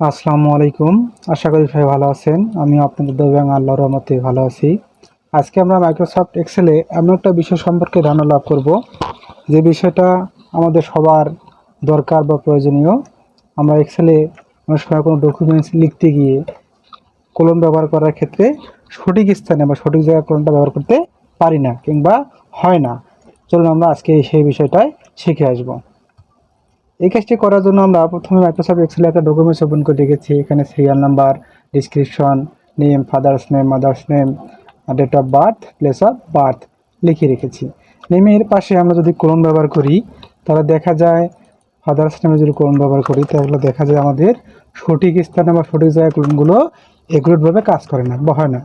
আসসালামু আলাইকুম। আশা করি সবাই ভালো আছেন। আমি আপনাদের দেবাং আল্লাহ রহমতে ভালো আছি। আজকে আমরা মাইক্রোসফট এক্সেলে এমন একটা বিষয় সম্পর্কে ধারণা লাভ করব, যে বিষয়টা আমাদের সবার দরকার বা প্রয়োজনীয়। আমরা এক্সেলে অনেক সময় কোনো ডকুমেন্টস লিখতে গিয়ে কলম ব্যবহার করার ক্ষেত্রে সঠিক স্থানে বা সঠিক জায়গায় কলমটা ব্যবহার করতে পারি না কিংবা হয় না। চলুন আমরা আজকে সেই বিষয়টায় শিখে আসব। এই কাজটি করার জন্য আমরা প্রথমে মাইক্রোসফট এক্সেলে একটা ডকুমেন্টস ওপেন করে রেখেছি। এখানে serial number description name father's name mother's name date of birth place of birth লিখে রেখেছি। নেমের পাশে আমরা যদি কোলন ব্যবহার করি, তাহলে দেখা যায় ফাদার্স নেমে যদি কোলন ব্যবহার করি, তাহলে দেখা যায় আমাদের সঠিক স্থানে বা সঠিক জায়গায় কোলনগুলো এগুলোভাবে কাজ করে না বা হয় না।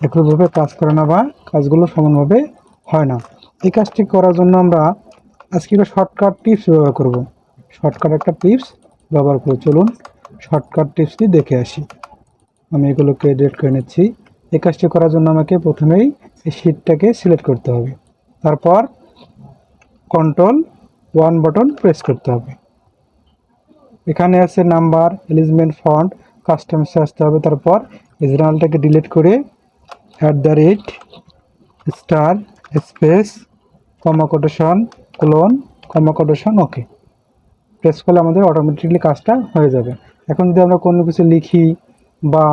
একইভাবে কাজ করে না বা কাজগুলো সমানভাবে হয় না। এই কাজটি করার জন্য আমরা আজকে একটা শর্টকাট টিপস ব্যবহার করব। শর্টকাট একটা টিপস ব্যবহার করে চলুন শর্টকাট টিপসটি দেখে আসি। আমি এগুলোকে এডিট করে নিচ্ছি। এই কাজটি করার জন্য আমাকে প্রথমেই এই শিটটাকে সিলেক্ট করতে হবে। তারপর কন্ট্রোল ওয়ান বাটন প্রেস করতে হবে। এখানে আছে নাম্বার এলিজমেন্ট ফন্ট কাস্টমসে আসতে হবে। তারপর ইজরায়েলটাকে ডিলিট করে at the rate star space comma quotation colon comma quotation okay press করলে আমাদের অটোমেটিকলি কাজটা হয়ে যাবে। এখন যদি আমরা কোনো কিছু লিখি বা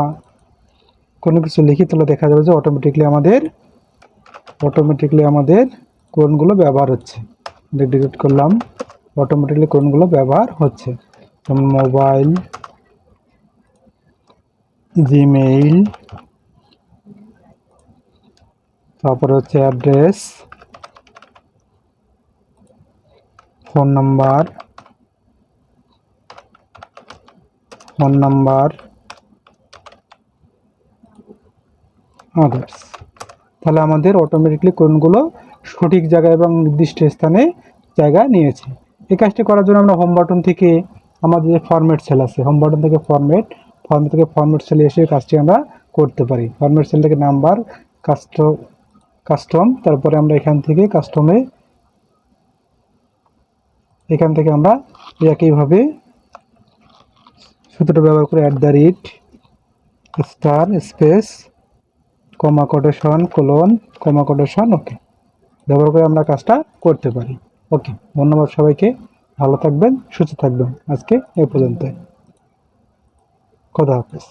কোনো কিছু লিখি, তাহলে দেখা যাবে যে অটোমেটিকলি আমাদের অটোমেটিকলি আমাদের কোনগুলো ব্যবহার হচ্ছে। ডিলিট করলাম অটোমেটিকলি কোনগুলো ব্যবহার হচ্ছে। মোবাইল জিমেইল তারপরে হচ্ছে address phone number phone number others তাহলে আমাদের অটোমেটিকলি কোনগুলো সঠিক জায়গায় এবং নির্দিষ্ট স্থানে জায়গা নিয়েছে। এই কাজটি করার জন্য আমরা হোম বাটন থেকে আমাদের যে ফরম্যাট সেল আছে হোম বাটন থেকে ফরম্যাট ফরম্যাট থেকে ফরম্যাট সেলে এসে কাজটি আমরা করতে পারি। ফরম্যাট সেল থেকে নাম্বার কাস্টম কাস্টম তারপরে আমরা এখান থেকে কাস্টমে এখান থেকে আমরা একইভাবে সূত্রটা ব্যবহার করে at the rate star space comma quotation colon comma quotation okay ব্যবহার করে আমরা কাজটা করতে পারি। ওকে ধন্যবাদ সবাইকে। ভালো থাকবেন, সুস্থ থাকবেন। আজকে এ পর্যন্ত খোদা হাফেজ।